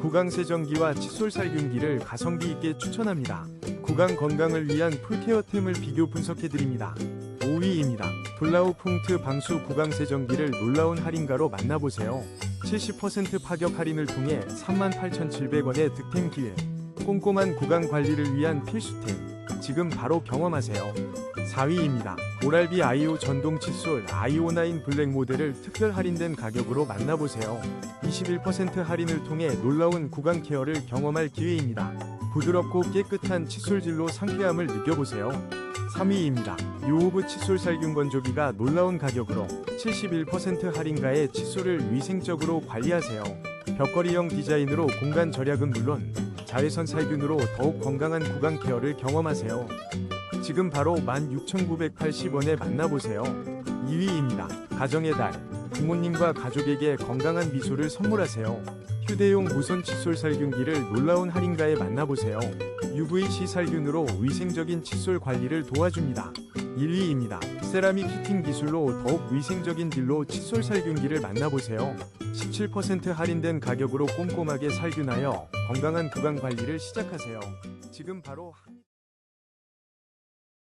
구강 세정기와 칫솔 살균기를 가성비 있게 추천합니다. 구강 건강을 위한 풀케어템을 비교 분석해 드립니다. 5위입니다. 블라우 퐁트 방수 구강 세정기를 놀라운 할인가로 만나보세요. 70% 파격 할인을 통해 38,700원의 득템 기회. 꼼꼼한 구강 관리를 위한 필수템. 지금 바로 경험하세요. 4위입니다. 오랄비 아이오 전동 칫솔 아이오9 블랙 모델을 특별 할인된 가격으로 만나보세요. 21% 할인을 통해 놀라운 구강 케어를 경험할 기회입니다. 부드럽고 깨끗한 칫솔질로 상쾌함을 느껴보세요. 3위입니다. 유호브 칫솔 살균 건조기가 놀라운 가격으로 71% 할인가에 칫솔을 위생적으로 관리하세요. 벽걸이형 디자인으로 공간 절약은 물론 자외선 살균으로 더욱 건강한 구강 케어를 경험하세요. 지금 바로 16,980원에 만나보세요. 2위입니다. 가정의 달. 부모님과 가족에게 건강한 미소를 선물하세요. 휴대용 무선 칫솔 살균기를 놀라운 할인가에 만나보세요. UVC 살균으로 위생적인 칫솔 관리를 도와줍니다. 1위입니다. 세라믹 히팅 기술로 더욱 위생적인 딜로 칫솔 살균기를 만나보세요. 17% 할인된 가격으로 꼼꼼하게 살균하여 건강한 구강 관리를 시작하세요. 지금 바로